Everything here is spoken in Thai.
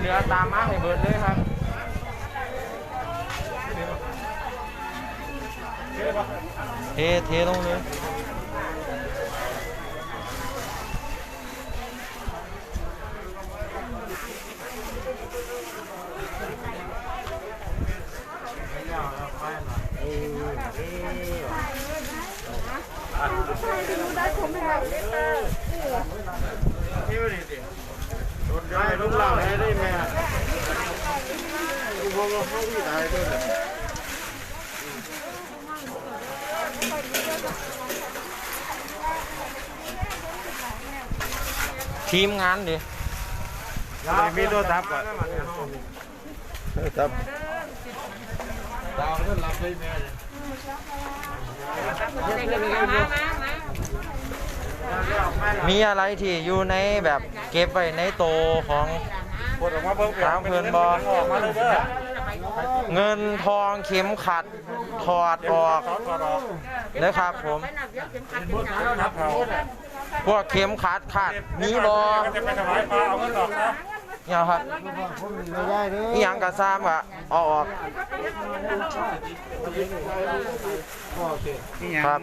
เหลือตามมาให้เบิดเลยครับเทเทลงเลยได้ลูกเล่าให้ได้แม่ลูกพ่อก็เข้า ที่ได้ด้วยทีมงานดิมีตัวทับก่อนครับดาวก็รับได้แม่มีอะไรที่อยู่ในแบบเก็บไว้ในโตของ ปวดออกมาเพิ่มถามเพิ่นบ่ออกมาเลยเด้อเงินทองเข็มขัดถอดออกถอดถอดออกนะครับผมครับเขาพวกเข็มขัดขาดมีบอก็จะไปถวายปลาเอาเงินออกนะเนี่ยครับอีหยังกระซ้ำอะเอาออกครับ